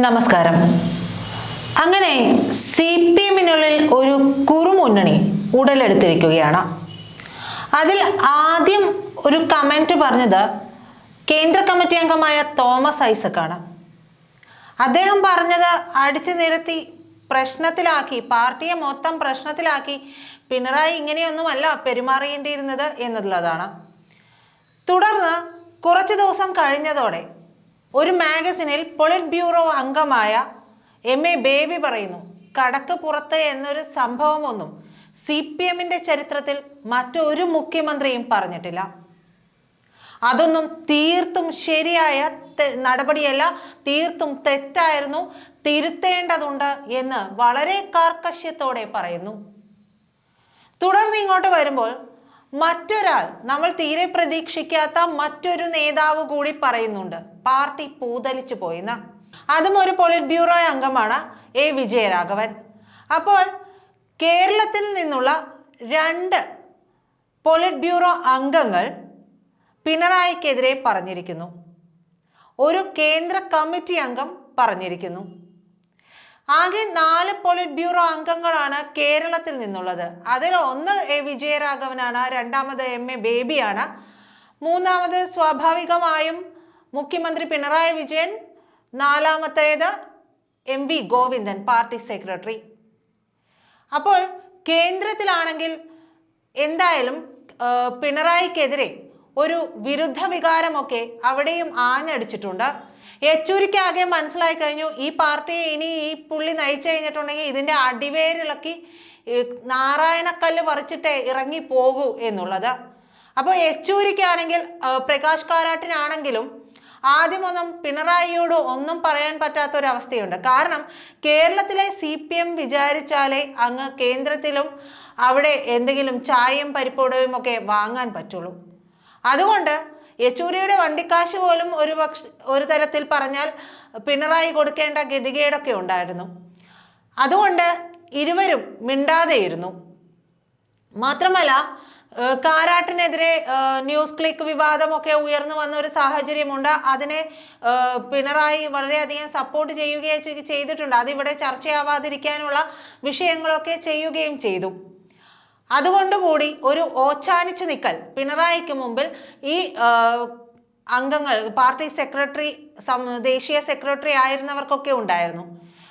നമസ്കാരം. അങ്ങനെ C P എമ്മിനുള്ളിൽ ഒരു കുറുമുന്നണി ഉടലെടുത്തിരിക്കുകയാണ്. അതിൽ ആദ്യം ഒരു കമന്റ് പറഞ്ഞത് കേന്ദ്ര കമ്മിറ്റി അംഗമായ തോമസ് ഐസക്കാണ്. അദ്ദേഹം പറഞ്ഞത് അടിച്ചു നിരത്തി പ്രശ്നത്തിലാക്കി പാർട്ടിയെ മൊത്തം പ്രശ്നത്തിലാക്കി പിണറായി ഇങ്ങനെയൊന്നുമല്ല പെരുമാറേണ്ടിയിരുന്നത് എന്നുള്ളതാണ്. തുടർന്ന് കുറച്ച് ദിവസം കഴിഞ്ഞതോടെ ഒരു മാഗസിനിൽ പൊളിറ്റ് ബ്യൂറോ അംഗമായ എം എ ബേബി പറയുന്നു കടക്ക് പുറത്ത് എന്നൊരു സംഭവമൊന്നും സി പി എമ്മിന്റെ ചരിത്രത്തിൽ മറ്റൊരു മുഖ്യമന്ത്രിയും പറഞ്ഞിട്ടില്ല. അതൊന്നും തീർത്തും ശരിയായ നടപടിയല്ല തീർത്തും തെറ്റായിരുന്നു തിരുത്തേണ്ടതുണ്ട് എന്ന് വളരെ കാർക്കശ്യത്തോടെ പറയുന്നു. തുടർന്ന് ഇങ്ങോട്ട് വരുമ്പോൾ മറ്റൊരാൾ നമ്മൾ തീരെ പ്രതീക്ഷിക്കാത്ത മറ്റൊരു നേതാവ് കൂടി പറയുന്നുണ്ട്. പാർട്ടി പൂതലിച്ചു പോയിന്ന് അതും ഒരു പോളിറ്റ് ബ്യൂറോ അംഗമാണ് എ. വിജയരാഘവൻ. അപ്പോൾ കേരളത്തിൽ നിന്നുള്ള രണ്ട് പോളിറ്റ് ബ്യൂറോ അംഗങ്ങൾ പിണറായിക്കെതിരെ പറഞ്ഞിരിക്കുന്നു. ഒരു കേന്ദ്ര കമ്മിറ്റി അംഗം പറഞ്ഞിരിക്കുന്നു. ആകെ നാല് പോളിറ്റ് ബ്യൂറോ അംഗങ്ങളാണ് കേരളത്തിൽ നിന്നുള്ളത്. അതിൽ ഒന്ന് എ വിജയരാഘവനാണ് രണ്ടാമത് എം എ ബേബിയാണ്. മൂന്നാമത് സ്വാഭാവികമായും മുഖ്യമന്ത്രി പിണറായി വിജയൻ നാലാമത്തേത് M V Govindan party secretary. അപ്പോൾ കേന്ദ്രത്തിലാണെങ്കിൽ എന്തായാലും പിണറായിക്കെതിരെ ഒരു വിരുദ്ധ വികാരമൊക്കെ അവിടെയും ആഞ്ഞടിച്ചിട്ടുണ്ട്. യെച്ചൂരിക്കാകെ മനസ്സിലായി കഴിഞ്ഞു. ഈ പാർട്ടിയെ ഇനി ഈ പുള്ളി നയിച്ചു കഴിഞ്ഞിട്ടുണ്ടെങ്കിൽ ഇതിന്റെ അടിവേരിളക്കി നാരായണക്കല്ല് പറിച്ചിട്ടേ ഇറങ്ങി പോകൂ എന്നുള്ളത്. അപ്പോൾ യെച്ചൂരിക്കാണെങ്കിൽ പ്രകാശ് കാരാട്ടിനാണെങ്കിലും ആദ്യമൊന്നും പിണറായിയോട് ഒന്നും പറയാൻ പറ്റാത്തൊരവസ്ഥയുണ്ട്. കാരണം കേരളത്തിലെ സി പി എം വിചാരിച്ചാലേ അങ്ങ് കേന്ദ്രത്തിലും അവിടെ എന്തെങ്കിലും ചായയും പരിപ്പോടയും ഒക്കെ വാങ്ങാൻ പറ്റുള്ളൂ. അതുകൊണ്ട് യെച്ചൂരിയുടെ വണ്ടിക്കാശ് പോലും ഒരു പക്ഷ ഒരു തരത്തിൽ പറഞ്ഞാൽ പിണറായി കൊടുക്കേണ്ട ഗതികേടൊക്കെ ഉണ്ടായിരുന്നു. അതുകൊണ്ട് ഇരുവരും മിണ്ടാതെയിരുന്നു. മാത്രമല്ല കാരാട്ടിനെതിരെ ന്യൂസ് ക്ലിക്ക് വിവാദമൊക്കെ ഉയർന്നു വന്ന ഒരു സാഹചര്യമുണ്ട്. അതിനെ പിണറായി വളരെയധികം സപ്പോർട്ട് ചെയ്യുകയും ചെയ്- ചെയ്തിട്ടുണ്ട്. അതിവിടെ ചർച്ചയാവാതിരിക്കാനുള്ള വിഷയങ്ങളൊക്കെ ചെയ്യുകയും ചെയ്തു. അതുകൊണ്ടുകൂടി ഒരു ഓച്ചാനിച്ച് നിൽക്കൽ പിണറായിക്ക് മുമ്പിൽ ഈ അംഗങ്ങൾ പാർട്ടി സെക്രട്ടറി ദേശീയ സെക്രട്ടറി ആയിരുന്നവർക്കൊക്കെ ഉണ്ടായിരുന്നു.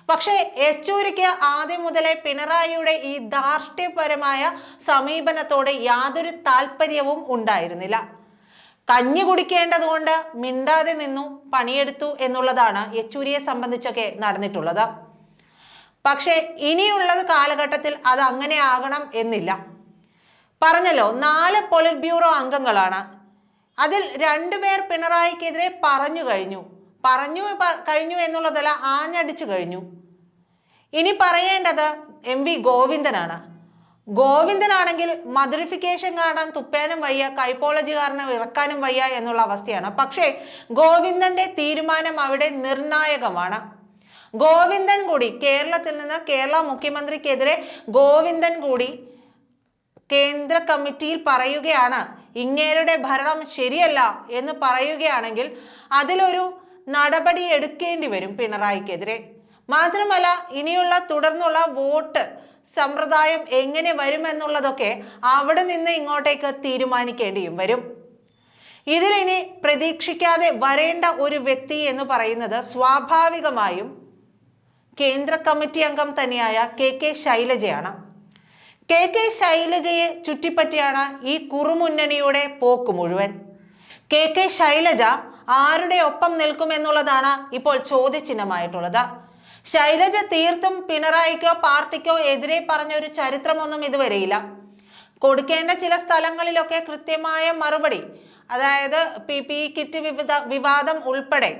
പക്ഷേ യെച്ചൂരിക്ക് ആദ്യം മുതലേ പിണറായിയുടെ ഈ ധാർഷ്ട്യപരമായ സമീപനത്തോടെ യാതൊരു താല്പര്യവും ഉണ്ടായിരുന്നില്ല. കഞ്ഞി കുടിക്കേണ്ടതുകൊണ്ട് മിണ്ടാതെ നിന്നു പണിയെടുത്തു എന്നുള്ളതാണ് യെച്ചൂരിയെ സംബന്ധിച്ചൊക്കെ നടന്നിട്ടുള്ളത്. പക്ഷേ ഇനിയുള്ളത് കാലഘട്ടത്തിൽ അത് അങ്ങനെ ആകണം എന്നില്ല. പറഞ്ഞല്ലോ നാല് പൊളിറ്റ് ബ്യൂറോ അംഗങ്ങളാണ്. അതിൽ രണ്ടുപേർ പിണറായിക്കെതിരെ പറഞ്ഞു കഴിഞ്ഞു. പറഞ്ഞു കഴിഞ്ഞു എന്നുള്ളതല്ല ആഞ്ഞടിച്ചു കഴിഞ്ഞു. ഇനി പറയേണ്ടത് എം വി ഗോവിന്ദനാണ്. ഗോവിന്ദനാണെങ്കിൽ മധുരിഫിക്കേഷൻ കാണാൻ തുപ്പാനും വയ്യ കൈപ്പോളജി കാരണം ഇറക്കാനും വയ്യ എന്നുള്ള അവസ്ഥയാണ്. പക്ഷേ ഗോവിന്ദന്റെ തീരുമാനം അവിടെ നിർണായകമാണ്. ഗോവിന്ദൻ കൂടി കേരളത്തിൽ നിന്ന് കേരള മുഖ്യമന്ത്രിക്കെതിരെ ഗോവിന്ദൻ കൂടി കേന്ദ്ര കമ്മിറ്റിയിൽ പറയുകയാണ്. ഇങ്ങേരുടെ ഭരണം ശരിയല്ല എന്ന് പറയുകയാണെങ്കിൽ അതിലൊരു നടപടി എടുക്കേണ്ടി വരും പിണറായിക്കെതിരെ. മാത്രമല്ല ഇനിയുള്ള തുടർന്നുള്ള വോട്ട് സമ്പ്രദായം എങ്ങനെ വരുമെന്നുള്ളതൊക്കെ അവിടെ നിന്ന് ഇങ്ങോട്ടേക്ക് തീരുമാനിക്കേണ്ടിയും വരും. ഇതിലിനി പ്രതീക്ഷിക്കാതെ വരേണ്ട ഒരു വ്യക്തി എന്ന് പറയുന്നത് സ്വാഭാവികമായും കേന്ദ്ര കമ്മിറ്റി അംഗം തന്നെയായ കെ കെ ശൈലജയാണ്. കെ കെ ശൈലജയെ ചുറ്റിപ്പറ്റിയാണ് ഈ കുറുമുന്നണിയുടെ പോക്ക് മുഴുവൻ. കെ കെ ശൈലജ ആരുടെ ഒപ്പം നിൽക്കുമെന്നുള്ളതാണ് ഇപ്പോൾ ചോദ്യചിഹ്നമായിട്ടുള്ളത്. ശൈലജ തീർത്തും പിണറായിക്കോ പാർട്ടിക്കോ എതിരെ പറഞ്ഞ ഒരു ചരിത്രമൊന്നും ഇതുവരെയില്ല. കൊടുക്കേണ്ട ചില സ്ഥലങ്ങളിലൊക്കെ കൃത്യമായ മറുപടി അതായത് പി പി കിറ്റ് വിവിധ വിവാദം ഉൾപ്പെടെ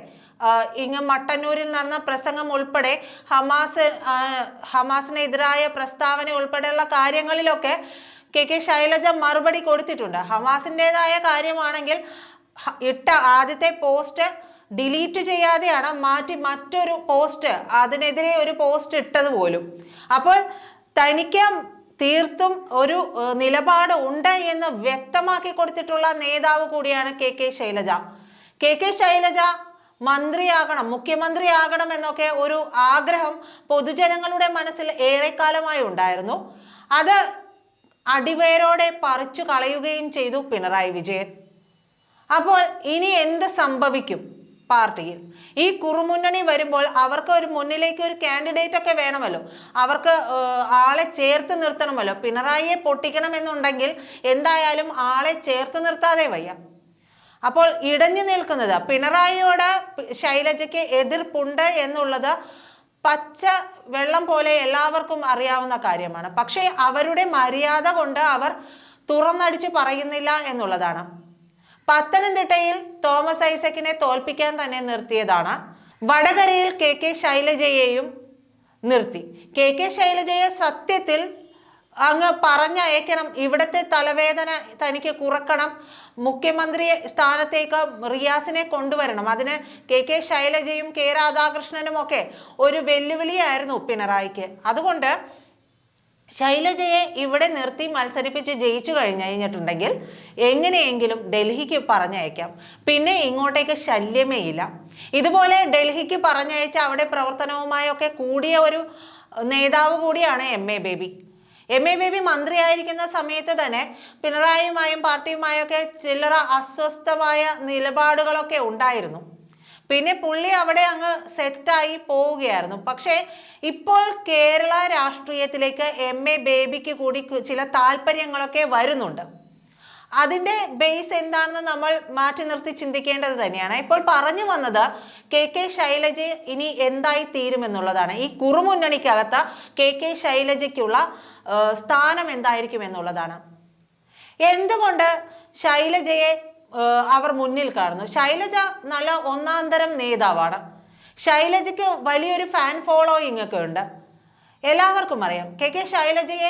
ഇങ്ങ് മട്ടന്നൂരിൽ നടന്ന പ്രസംഗം ഉൾപ്പെടെ ഹമാസ് ഹമാസിനെതിരായ പ്രസ്താവന ഉൾപ്പെടെയുള്ള കാര്യങ്ങളിലൊക്കെ കെ കെ ശൈലജ മറുപടി കൊടുത്തിട്ടുണ്ട്. ഹമാസിന്റെതായ കാര്യമാണെങ്കിൽ ഇട്ട ആദ്യത്തെ പോസ്റ്റ് ഡിലീറ്റ് ചെയ്യാതെയാണ് മാറ്റി മറ്റൊരു പോസ്റ്റ് അതിനെതിരെ ഒരു പോസ്റ്റ് ഇട്ടത് പോലും. അപ്പോൾ തനിക്ക് തീർത്തും ഒരു നിലപാട് ഉണ്ട് എന്ന് വ്യക്തമാക്കി കൊടുത്തിട്ടുള്ള നേതാവ് കൂടിയാണ് K K Shailaja. K K Shailaja മന്ത്രിയാകണം മുഖ്യമന്ത്രിയാകണം എന്നൊക്കെ ഒരു ആഗ്രഹം പൊതുജനങ്ങളുടെ മനസ്സിൽ ഏറെക്കാലമായി ഉണ്ടായിരുന്നു. അത് അടിവേരോടെ പറിച്ചു കളയുകയും ചെയ്തു പിണറായി വിജയൻ. അപ്പോൾ ഇനി എന്ത് സംഭവിക്കും പാർട്ടിയിൽ? ഈ കുറുമുന്നണി വരുമ്പോൾ അവർക്ക് ഒരു മുന്നിലേക്ക് ഒരു കാൻഡിഡേറ്റ് ഒക്കെ വേണമല്ലോ. അവർക്ക് ആളെ ചേർത്ത് നിർത്തണമല്ലോ. പിണറായിയെ പൊട്ടിക്കണമെന്നുണ്ടെങ്കിൽ എന്തായാലും ആളെ ചേർത്ത് നിർത്താതെ വയ്യ. അപ്പോൾ ഇടഞ്ഞു നിൽക്കുന്നത് പിണറായിയോട് ശൈലജയ്ക്ക് എതിർപ്പുണ്ട് എന്നുള്ളത് പച്ച വെള്ളം പോലെ എല്ലാവർക്കും അറിയാവുന്ന കാര്യമാണ്. പക്ഷേ അവരുടെ മര്യാദ കൊണ്ട് അവർ തുറന്നടിച്ച് പറയുന്നില്ല എന്നുള്ളതാണ്. പത്തനംതിട്ടയിൽ തോമസ് ഐസക്കിനെ തോൽപ്പിക്കാൻ തന്നെ നിർത്തിയതാണ്. വടകരയിൽ കെ കെ ശൈലജയെയും നിർത്തി. കെ കെ ശൈലജയെ സത്യത്തിൽ അങ്ങ് പറഞ്ഞയക്കണം. ഇവിടുത്തെ തലവേദന തനിക്ക് കുറക്കണം. മുഖ്യമന്ത്രി സ്ഥാനത്തേക്ക് റിയാസിനെ കൊണ്ടുവരണം. അതിന് കെ കെ ശൈലജയും കെ രാധാകൃഷ്ണനും ഒക്കെ ഒരു വെല്ലുവിളിയായിരുന്നു പിണറായിക്ക്. അതുകൊണ്ട് ശൈലജയെ ഇവിടെ നിർത്തി മത്സരിപ്പിച്ച് ജയിച്ചു കഴിഞ്ഞു കഴിഞ്ഞിട്ടുണ്ടെങ്കിൽ എങ്ങനെയെങ്കിലും ഡൽഹിക്ക് പറഞ്ഞയക്കാം. പിന്നെ ഇങ്ങോട്ടേക്ക് ശല്യമേ ഇല്ല. ഇതുപോലെ ഡൽഹിക്ക് പറഞ്ഞയച്ച അവിടെ പ്രവർത്തനവുമായൊക്കെ കൂടിയ ഒരു നേതാവ് കൂടിയാണ് M A Baby. M A Baby മന്ത്രിയായിരിക്കുന്ന സമയത്ത് തന്നെ പിണറായിയുമായും പാർട്ടിയുമായൊക്കെ ചില്ലറ അസ്വസ്ഥമായ നിലപാടുകളൊക്കെ ഉണ്ടായിരുന്നു. പിന്നെ പുള്ളി അവിടെ അങ്ങ് സെറ്റായി പോവുകയായിരുന്നു. പക്ഷേ ഇപ്പോൾ കേരള രാഷ്ട്രീയത്തിലേക്ക് എം എ ബേബിക്ക് കൂടി ചില താല്പര്യങ്ങളൊക്കെ വരുന്നുണ്ട്. അതിന്റെ ബേസ് എന്താണെന്ന് നമ്മൾ മാറ്റി നിർത്തി ചിന്തിക്കേണ്ടത് തന്നെയാണ്. ഇപ്പോൾ പറഞ്ഞു വന്നത് കെ കെ ശൈലജ ഇനി എന്തായി തീരുമെന്നുള്ളതാണ് ഈ കുറുമുന്നണിക്കകത്ത് കെ കെ ശൈലജയ്ക്കുള്ള സ്ഥാനം എന്തായിരിക്കും എന്നുള്ളതാണ്. എന്തുകൊണ്ട് ശൈലജയെ അവർ മുന്നിൽ കാണുന്നു? ശൈലജ നല്ല ഒന്നാന്തരം തരം നേതാവാണ്. ശൈലജയ്ക്ക് വലിയൊരു ഫാൻ ഫോളോയിങ് ഒക്കെ ഉണ്ട്. എല്ലാവർക്കും അറിയാം. കെ കെ ശൈലജയെ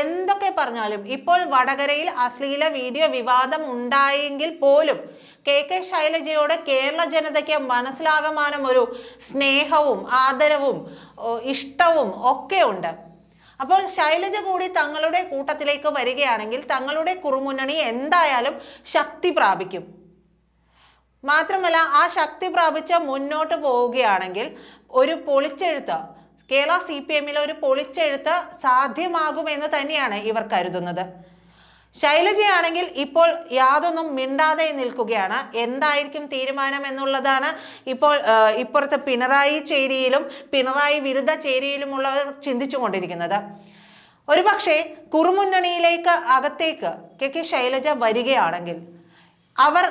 എന്തൊക്കെ പറഞ്ഞാലും ഇപ്പോൾ വടകരയിൽ അശ്ലീല വീഡിയോ വിവാദം ഉണ്ടായെങ്കിൽ പോലും കെ കെ ശൈലജയോട് കേരള ജനതയ്ക്ക് മനസ്സിലാകമാനം ഒരു സ്നേഹവും ആദരവും ഇഷ്ടവും ഒക്കെ ഉണ്ട്. അപ്പോൾ ശൈലജ കൂടി തങ്ങളുടെ കൂട്ടത്തിലേക്ക് വരികയാണെങ്കിൽ തങ്ങളുടെ കുറുമുന്നണി എന്തായാലും ശക്തി പ്രാപിക്കും. മാത്രമല്ല ആ ശക്തി പ്രാപിച്ച് മുന്നോട്ട് പോവുകയാണെങ്കിൽ ഒരു പൊളിച്ചെഴുത്ത് കേരള സി പി എമ്മിലെ ഒരു പൊളിച്ചെഴുത്ത് സാധ്യമാകുമെന്ന് തന്നെയാണ് ഇവർ കരുതുന്നത്. ശൈലജയാണെങ്കിൽ ഇപ്പോൾ യാതൊന്നും മിണ്ടാതെ നിൽക്കുകയാണ്. എന്തായിരിക്കും തീരുമാനം എന്നുള്ളതാണ് ഇപ്പോൾ ഇപ്പുറത്തെ പിണറായി ചേരിയിലും പിണറായി വിരുദ്ധ ചേരിയിലുമുള്ളവർ ചിന്തിച്ചു കൊണ്ടിരിക്കുന്നത് ഒരു ഒരുപക്ഷെ കുറുമുന്നണിയിലേക്ക് അകത്തേക്ക് കെ കെ ശൈലജ വരികയാണെങ്കിൽ അവർ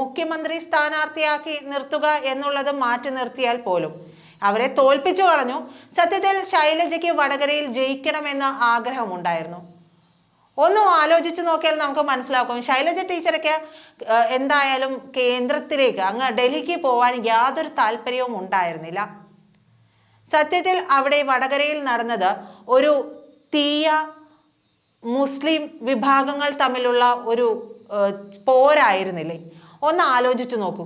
മുഖ്യമന്ത്രി സ്ഥാനാർത്ഥിയാക്കി നിർത്തുക എന്നുള്ളത് മാറ്റി നിർത്തിയാൽ പോലും അവരെ തോൽപ്പിച്ചു കളഞ്ഞു. സത്യത്തിൽ ശൈലജയ്ക്ക് വടകരയിൽ ജയിക്കണമെന്ന ആഗ്രഹമുണ്ടായിരുന്നു. ഒന്നും ആലോചിച്ചു നോക്കിയാൽ നമുക്ക് മനസ്സിലാക്കും. ശൈലജ ടീച്ചറൊക്കെ എന്തായാലും കേന്ദ്രത്തിലേക്ക് അങ്ങ് ഡൽഹിക്ക് പോകാൻ യാതൊരു താല്പര്യവും ഉണ്ടായിരുന്നില്ല. സത്യത്തിൽ അവിടെ വടകരയിൽ നടന്നത് ഒരു തീയ മുസ്ലിം വിഭാഗങ്ങൾ തമ്മിലുള്ള ഒരു പോരായിരുന്നില്ലേ? ഒന്ന് ആലോചിച്ചു നോക്കൂ.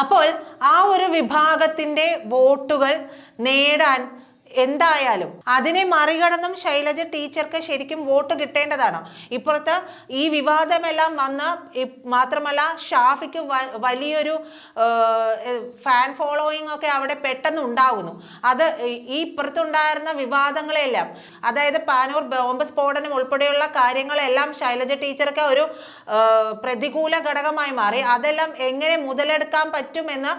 അപ്പോൾ ആ ഒരു വിഭാഗത്തിന്റെ വോട്ടുകൾ നേടാൻ എന്തായാലും അതിനെ മറികടന്നും ശൈലജ ടീച്ചർക്ക് ശരിക്കും വോട്ട് കിട്ടേണ്ടതാണ്. ഇപ്പുറത്ത് ഈ വിവാദമെല്ലാം വന്ന് മാത്രമല്ല ഷാഫിക്ക് വലിയൊരു ഫാൻ ഫോളോയിങ് ഒക്കെ അവിടെ പെട്ടെന്ന് ഉണ്ടാകുന്നു അത് ഈ ഇപ്പുറത്തുണ്ടായിരുന്ന വിവാദങ്ങളെല്ലാം അതായത് പാനൂർ ബോംബ് സ്ഫോടനം ഉൾപ്പെടെയുള്ള കാര്യങ്ങളെല്ലാം ശൈലജ ടീച്ചർക്ക് ഒരു പ്രതികൂല ഘടകമായി മാറി. അതെല്ലാം എങ്ങനെ മുതലെടുക്കാൻ പറ്റുമെന്ന്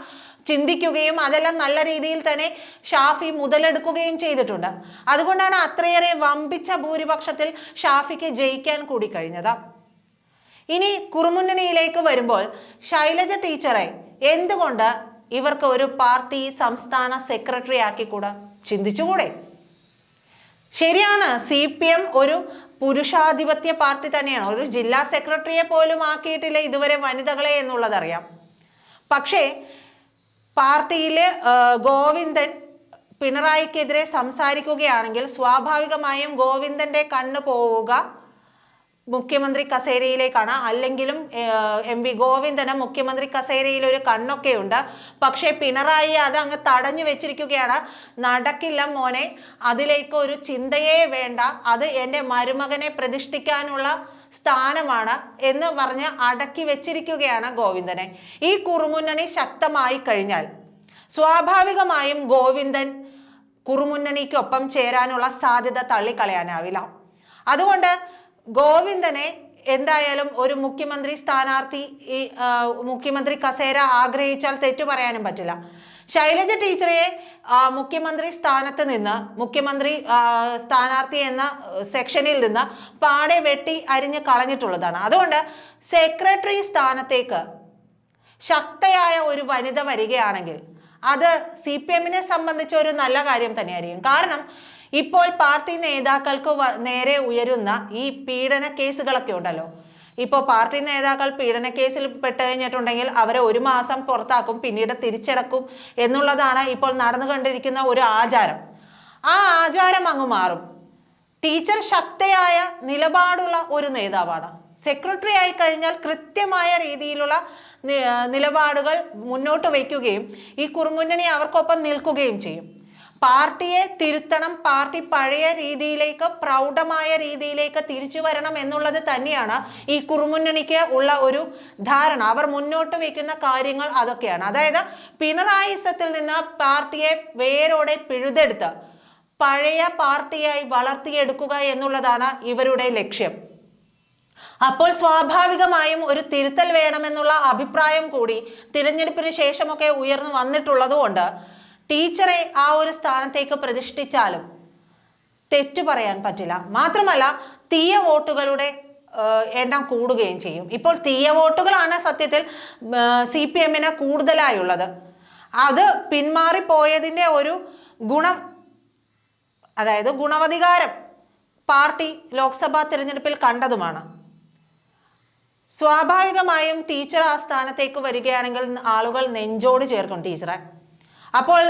ചിന്തിക്കുകയും അതെല്ലാം നല്ല രീതിയിൽ തന്നെ ഷാഫി മുതലെടുക്കുകയും ചെയ്തിട്ടുണ്ട്. അതുകൊണ്ടാണ് അത്രയേറെ വമ്പിച്ച ഭൂരിപക്ഷത്തിൽ ഷാഫിക്ക് ജയിക്കാൻ കൂടി കഴിഞ്ഞത്. ഇനി കുറുമുന്നണിയിലേക്ക് വരുമ്പോൾ ശൈലജ ടീച്ചറെ എന്തുകൊണ്ട് ഇവർക്ക് ഒരു പാർട്ടി സംസ്ഥാന സെക്രട്ടറി ആക്കിക്കൂടാ? ചിന്തിച്ചുകൂടെ? ശരിയാണ് സി പി എം ഒരു പുരുഷാധിപത്യ പാർട്ടി തന്നെയാണ്. ഒരു ജില്ലാ സെക്രട്ടറിയെ പോലും ആക്കിയിട്ടില്ല ഇതുവരെ വനിതകളെ എന്നുള്ളതറിയാം. പക്ഷേ പാർട്ടിയിലെ ഗോവിന്ദൻ പിണറായിക്കെതിരെ സംസാരിക്കുകയാണെങ്കിൽ സ്വാഭാവികമായും ഗോവിന്ദന്റെ കണ്ണ് പോവുക. മുഖ്യമന്ത്രി കസേരയിലേക്കാണ്. അല്ലെങ്കിലും എം വി ഗോവിന്ദന് മുഖ്യമന്ത്രി കസേരയിൽ ഒരു കണ്ണൊക്കെ ഉണ്ട് പക്ഷേ പിണറായി അത് അങ്ങ് തടഞ്ഞു വെച്ചിരിക്കുകയാണ്. നടക്കില്ല മോനെ. അതിലേക്ക് ഒരു ചിന്തയേ വേണ്ട. അത് എന്റെ മരുമകനെ പ്രതിഷ്ഠിക്കാനുള്ള സ്ഥാനമാണ് എന്ന് പറഞ്ഞ് അടക്കി വെച്ചിരിക്കുകയാണ് ഗോവിന്ദനെ. ഈ കുറുമുന്നണി ശക്തമായി കഴിഞ്ഞാൽ സ്വാഭാവികമായും ഗോവിന്ദൻ കുറുമുന്നണിക്കൊപ്പം ചേരാനുള്ള സാധ്യത തള്ളിക്കളയാനാവില്ല. അതുകൊണ്ട് ഗോവിന്ദനെ എന്തായാലും ഒരു മുഖ്യമന്ത്രി സ്ഥാനാർത്ഥി ഈ മുഖ്യമന്ത്രി കസേര ആഗ്രഹിച്ചാൽ തെറ്റു പറയാനും പറ്റില്ല. ശൈലജ ടീച്ചറെ മുഖ്യമന്ത്രി സ്ഥാനത്ത് നിന്ന് മുഖ്യമന്ത്രി സ്ഥാനാർത്ഥി എന്ന സെക്ഷനിൽ നിന്ന് പാടെ വെട്ടി അരിഞ്ഞ് കളഞ്ഞിട്ടുള്ളതാണ്. അതുകൊണ്ട് സെക്രട്ടറി സ്ഥാനത്തേക്ക് ശക്തയായ ഒരു വനിത വരികയാണെങ്കിൽ അത് സി പി എമ്മിനെ സംബന്ധിച്ച ഒരു നല്ല കാര്യം തന്നെയായിരിക്കും. കാരണം ഇപ്പോൾ പാർട്ടി നേതാക്കൾക്ക് നേരെ ഉയരുന്ന ഈ പീഡന കേസുകളൊക്കെ ഉണ്ടല്ലോ. ഇപ്പോൾ പാർട്ടി നേതാക്കൾ പീഡന കേസിൽ പെട്ട് കഴിഞ്ഞിട്ടുണ്ടെങ്കിൽ അവരെ ഒരു മാസം പുറത്താക്കും പിന്നീട് തിരിച്ചടക്കും എന്നുള്ളതാണ് ഇപ്പോൾ നടന്നു കണ്ടിരിക്കുന്ന ഒരു ആചാരം. ആ ആചാരം അങ്ങ് മാറും. ടീച്ചർ ശക്തയായ നിലപാടുള്ള ഒരു നേതാവാണ്. സെക്രട്ടറി ആയി കഴിഞ്ഞാൽ കൃത്യമായ രീതിയിലുള്ള നിലപാടുകൾ മുന്നോട്ട് വയ്ക്കുകയും ഈ കുറുമുന്നണി അവർക്കൊപ്പം നിൽക്കുകയും ചെയ്യും. പാർട്ടിയെ തിരുത്തണം പാർട്ടി പഴയ രീതിയിലേക്ക് പ്രൗഢമായ രീതിയിലേക്ക് തിരിച്ചു വരണം എന്നുള്ളത് തന്നെയാണ് ഈ കുറുമുന്നണിക്ക് ഉള്ള ഒരു ധാരണ. അവർ മുന്നോട്ട് വയ്ക്കുന്ന കാര്യങ്ങൾ അതൊക്കെയാണ്. അതായത് പിണറായിസത്തിൽ നിന്ന് പാർട്ടിയെ വേരോടെ പിഴുതെടുത്ത് പഴയ പാർട്ടിയായി വളർത്തിയെടുക്കുക എന്നുള്ളതാണ് ഇവരുടെ ലക്ഷ്യം. അപ്പോൾ സ്വാഭാവികമായും ഒരു തിരുത്തൽ വേണമെന്നുള്ള അഭിപ്രായം കൂടി തിരഞ്ഞെടുപ്പിന് ശേഷമൊക്കെ ഉയർന്നു വന്നിട്ടുള്ളത് കൊണ്ട് ടീച്ചറെ ആ ഒരു സ്ഥാനത്തേക്ക് പ്രതിഷ്ഠിച്ചാലും തെറ്റു പറയാൻ പറ്റില്ല. മാത്രമല്ല തീയ വോട്ടുകളുടെ എണ്ണം കൂടുകയും ചെയ്യും. ഇപ്പോൾ തീയ വോട്ടുകളാണ് സത്യത്തിൽ സി പി എമ്മിന് കൂടുതലായുള്ളത്. അത് പിന്മാറിപ്പോയതിന്റെ ഒരു ഗുണം അതായത് ഗുണവധികാരം പാർട്ടി ലോക്സഭാ തിരഞ്ഞെടുപ്പിൽ കണ്ടതുമാണ്. സ്വാഭാവികമായും ടീച്ചർ ആ സ്ഥാനത്തേക്ക് വരികയാണെങ്കിൽ ആളുകൾ നെഞ്ചോട് ചേർക്കും ടീച്ചറെ. അപ്പോൾ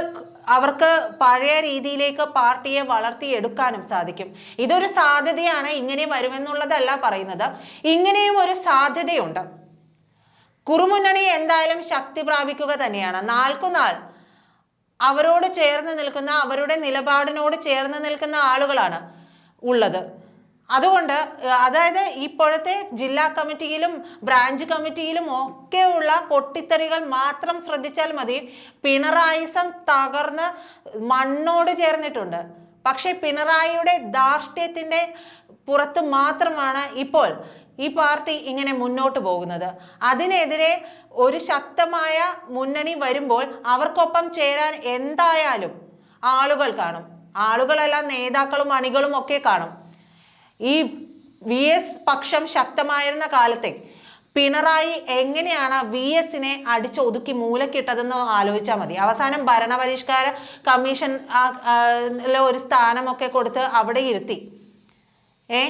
അവർക്ക് പഴയ രീതിയിലേക്ക് പാർട്ടിയെ വളർത്തിയെടുക്കാനും സാധിക്കും. ഇതൊരു സാധ്യതയാണ് ഇങ്ങനെ വരുമെന്നുള്ളതല്ല പറയുന്നത്. ഇങ്ങനെയും ഒരു സാധ്യതയുണ്ട്. കുറുമുന്നണി എന്തായാലും ശക്തി പ്രാപിക്കുക തന്നെയാണ്. നാൾക്കുനാൾ അവരോട് ചേർന്ന് നിൽക്കുന്ന അവരുടെ നിലപാടിനോട് ചേർന്ന് നിൽക്കുന്ന ആളുകളാണ് ഉള്ളത്. അതുകൊണ്ട് അതായത് ഇപ്പോഴത്തെ ജില്ലാ കമ്മിറ്റിയിലും ബ്രാഞ്ച് കമ്മിറ്റിയിലും ഒക്കെയുള്ള പൊട്ടിത്തെറികൾ മാത്രം ശ്രദ്ധിച്ചാൽ മതി. പിണറായിസം തകർന്ന് മണ്ണോട് ചേർന്നിട്ടുണ്ട്. പക്ഷേ പിണറായിയുടെ ധാർഷ്ട്യത്തിന്റെ പുറത്ത് മാത്രമാണ് ഇപ്പോൾ ഈ പാർട്ടി ഇങ്ങനെ മുന്നോട്ട് പോകുന്നത്. അതിനെതിരെ ഒരു ശക്തമായ മുന്നണി വരുമ്പോൾ അവർക്കൊപ്പം ചേരാൻ എന്തായാലും ആളുകൾ കാണും. ആളുകളെല്ലാം നേതാക്കളും അണികളും ഒക്കെ കാണും. ഈ വി എസ് പക്ഷം ശക്തമായിരുന്ന കാലത്തെ പിണറായി എങ്ങനെയാണ് വി എസിനെ അടിച്ചൊതുക്കി മൂലക്കിട്ടതെന്ന് ആലോചിച്ചാൽ മതി. അവസാനം ഭരണപരിഷ്കാര കമ്മീഷൻ ഒരു സ്ഥാനമൊക്കെ കൊടുത്ത് അവിടെ ഇരുത്തി. ഏ?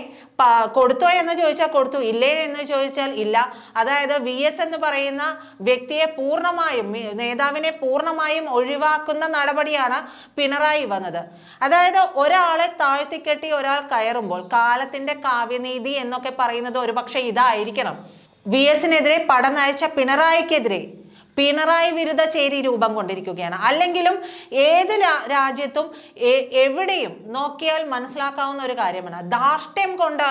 കൊടുത്തോ എന്ന് ചോദിച്ചാൽ കൊടുത്തു ഇല്ലേ എന്ന് ചോദിച്ചാൽ ഇല്ല. അതായത് വി എസ് എന്ന് പറയുന്ന വ്യക്തിയെ പൂർണമായും നേതാവിനെ പൂർണമായും ഒഴിവാക്കുന്ന നടപടിയാണ് പിണറായി വന്നത്. അതായത് ഒരാളെ താഴ്ത്തിക്കെട്ടി ഒരാൾ കയറുമ്പോൾ കാലത്തിന്റെ കാവ്യനീതി എന്നൊക്കെ പറയുന്നത് ഒരുപക്ഷെ ഇതായിരിക്കണം. വി എസിനെതിരെ പട നയിച്ച പിണറായിക്കെതിരെ പിണറായി വിരുദ്ധ ചേരി രൂപം കൊണ്ടിരിക്കുകയാണ്. അല്ലെങ്കിലും ഏത് രാജ്യത്തും എവിടെയും നോക്കിയാൽ മനസ്സിലാക്കാവുന്ന ഒരു കാര്യമാണ്. ധാർഷ്ട്യം കൊണ്ട്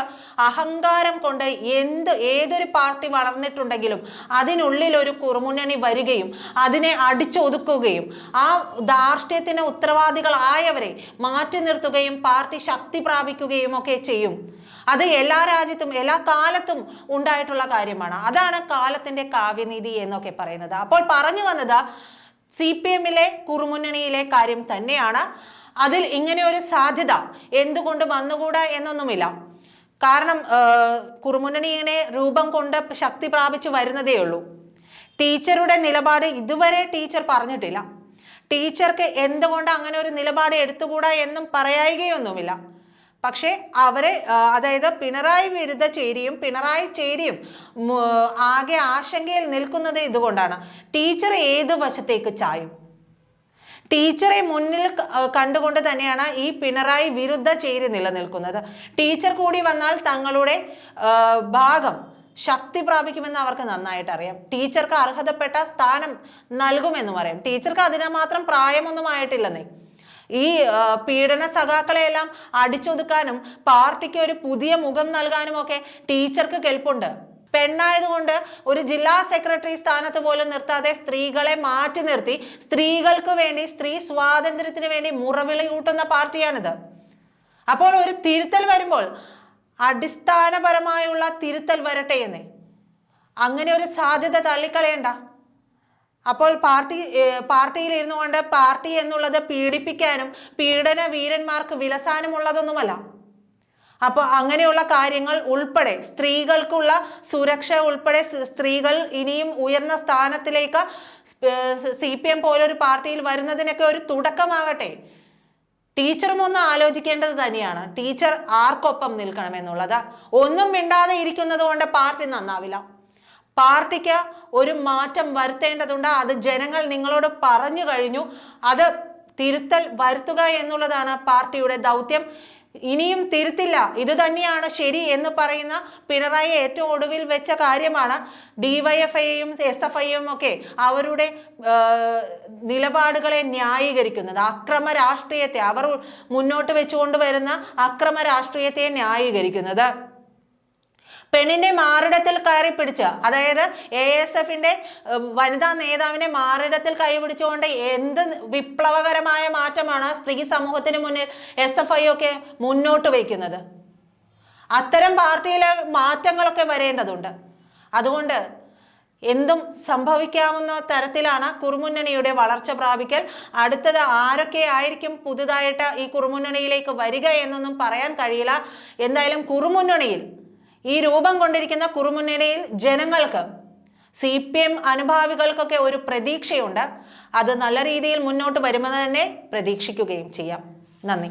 അഹങ്കാരം കൊണ്ട് എന്ത് ഏതൊരു പാർട്ടി വളർന്നിട്ടുണ്ടെങ്കിലും അതിനുള്ളിൽ ഒരു കുറുമുന്നണി വരികയും അതിനെ അടിച്ചൊതുക്കുകയും ആ ധാർഷ്ട്യത്തിന് ഉത്തരവാദികളായവരെ മാറ്റി നിർത്തുകയും പാർട്ടി ശക്തി പ്രാപിക്കുകയും ഒക്കെ ചെയ്യും. അത് എല്ലാ രാജ്യത്തും എല്ലാ കാലത്തും ഉണ്ടായിട്ടുള്ള കാര്യമാണ്. അതാണ് കാലത്തിന്റെ കാവ്യനീതി എന്നൊക്കെ പറയുന്നത്. അപ്പോൾ പറഞ്ഞു വന്നത് സി പി എമ്മിലെ കുറുമുന്നണിയിലെ കാര്യം തന്നെയാണ്. അതിൽ ഇങ്ങനെ ഒരു സാധ്യത എന്തുകൊണ്ട് വന്നുകൂടാ എന്നൊന്നുമില്ല. കാരണം കുറുമുന്നണി ഇങ്ങനെ രൂപം കൊണ്ട് ശക്തി പ്രാപിച്ചു വരുന്നതേ ഉള്ളൂ. ടീച്ചറുടെ നിലപാട് ഇതുവരെ ടീച്ചർ പറഞ്ഞിട്ടില്ല. ടീച്ചർക്ക് എന്തുകൊണ്ട് അങ്ങനെ ഒരു നിലപാട് എടുത്തുകൂടാ എന്നും പറയായികയൊന്നുമില്ല. പക്ഷേ അവരെ അതായത് പിണറായി വിരുദ്ധ ചേരിയും പിണറായി ചേരിയും ആകെ ആശങ്കയിൽ നിൽക്കുന്നത് ഇതുകൊണ്ടാണ്. ടീച്ചർ ഏത് വശത്തേക്ക് ചായും? ടീച്ചറെ മുന്നിൽ കണ്ടുകൊണ്ട് തന്നെയാണ് ഈ പിണറായി വിരുദ്ധ ചേരി നിലനിൽക്കുന്നത്. ടീച്ചർ കൂടി വന്നാൽ തങ്ങളുടെ ഭാഗം ശക്തി പ്രാപിക്കുമെന്ന് അവർക്ക് നന്നായിട്ട് അറിയാം. ടീച്ചർക്ക് അർഹതപ്പെട്ട സ്ഥാനം നൽകുമെന്നും അറിയാം ടീച്ചർക്ക് അതിന് മാത്രം പ്രായമൊന്നും ആയിട്ടില്ലെന്നേ. ഈ പീഡന സഖാക്കളെയെല്ലാം അടിച്ചൊതുക്കാനും പാർട്ടിക്ക് ഒരു പുതിയ മുഖം നൽകാനും ഒക്കെ ടീച്ചർക്ക് കെൽപ്പുണ്ട്. പെണ്ണായതുകൊണ്ട് ഒരു ജില്ലാ സെക്രട്ടറി സ്ഥാനത്ത് പോലും നിർത്താതെ സ്ത്രീകളെ മാറ്റി നിർത്തി സ്ത്രീകൾക്ക് വേണ്ടി സ്ത്രീ സ്വാതന്ത്ര്യത്തിന് വേണ്ടി മുറവിളി കൂട്ടുന്ന പാർട്ടിയാണിത്. അപ്പോൾ ഒരു തിരുത്തൽ വരുമ്പോൾ അടിസ്ഥാനപരമായുള്ള തിരുത്തൽ വരട്ടെ എന്നേ. അങ്ങനെ ഒരു സാധ്യത തള്ളിക്കളയണ്ട. അപ്പോൾ പാർട്ടി പാർട്ടിയിൽ ഇരുന്നു കൊണ്ട് പാർട്ടി എന്നുള്ളത് പീഡിപ്പിക്കാനും പീഡന വീരന്മാർക്ക് വിലസാനുമുള്ളതൊന്നുമല്ല. അപ്പോൾ അങ്ങനെയുള്ള കാര്യങ്ങൾ ഉൾപ്പെടെ സ്ത്രീകൾക്കുള്ള സുരക്ഷ ഉൾപ്പെടെ സ്ത്രീകൾ ഇനിയും ഉയർന്ന സ്ഥാനത്തിലേക്ക് സി പി എം പോലൊരു പാർട്ടിയിൽ വരുന്നതിനൊക്കെ ഒരു തുടക്കമാകട്ടെ. ടീച്ചറും ഒന്ന് ആലോചിക്കേണ്ടത് തന്നെയാണ്. ടീച്ചർ ആർക്കൊപ്പം നിൽക്കണം എന്നുള്ളത് ഒന്നും മിണ്ടാതെ ഇരിക്കുന്നത് കൊണ്ട് പാർട്ടി നന്നാവില്ല. പാർട്ടിക്ക് ഒരു മാറ്റം വരുത്തേണ്ടതുണ്ട്. അത് ജനങ്ങൾ നിങ്ങളോട് പറഞ്ഞു കഴിഞ്ഞു. അത് തിരുത്തൽ വരുത്തുക എന്നുള്ളതാണ് പാർട്ടിയുടെ ദൗത്യം. ഇനിയും തിരുത്തില്ല. ഇത് തന്നെയാണ് ശരി എന്ന് പറയുന്ന പിണറായി ഏറ്റവും ഒടുവിൽ വെച്ച കാര്യമാണ്. ഡിവൈഎഫ്ഐയും എസ് എഫ് ഐയും ഒക്കെ അവരുടെ നിലപാടുകളെ ന്യായീകരിക്കുന്നത്. അക്രമ രാഷ്ട്രീയത്തെ അവർ മുന്നോട്ട് വെച്ചുകൊണ്ട് വരുന്ന അക്രമ രാഷ്ട്രീയത്തെ ന്യായീകരിക്കുന്നത്. പെണ്ണിന്റെ മാറിടത്തിൽ കയറി പിടിച്ച അതായത് എ എസ് എഫിന്റെ വനിതാ നേതാവിനെ മാറിടത്തിൽ കൈ പിടിച്ചുകൊണ്ട് എന്ത് വിപ്ലവകരമായ മാറ്റമാണ് സ്ത്രീ സമൂഹത്തിന് മുന്നിൽ എസ് എഫ് ഐ ഒക്കെ മുന്നോട്ട് വയ്ക്കുന്നത്? അത്തരം പാർട്ടിയിലെ മാറ്റങ്ങളൊക്കെ വരേണ്ടതുണ്ട്. അതുകൊണ്ട് എന്തും സംഭവിക്കാവുന്ന തരത്തിലാണ് കുറുമുന്നണിയുടെ വളർച്ച പ്രാപിക്കൽ. അടുത്തത് ആരൊക്കെ ആയിരിക്കും പുതുതായിട്ട് ഈ കുറുമുന്നണിയിലേക്ക് വരിക എന്നൊന്നും പറയാൻ കഴിയില്ല. എന്തായാലും കുറുമുന്നണിയിൽ ഈ രൂപം കൊണ്ടിരിക്കുന്ന കുറുമുന്നണിയിൽ ജനങ്ങൾക്ക് സി പി എം അനുഭാവികൾക്കൊക്കെ ഒരു പ്രതീക്ഷയുണ്ട്. അത് നല്ല രീതിയിൽ മുന്നോട്ട് വരുമെന്ന് തന്നെ പ്രതീക്ഷിക്കുകയും ചെയ്യാം. നന്ദി.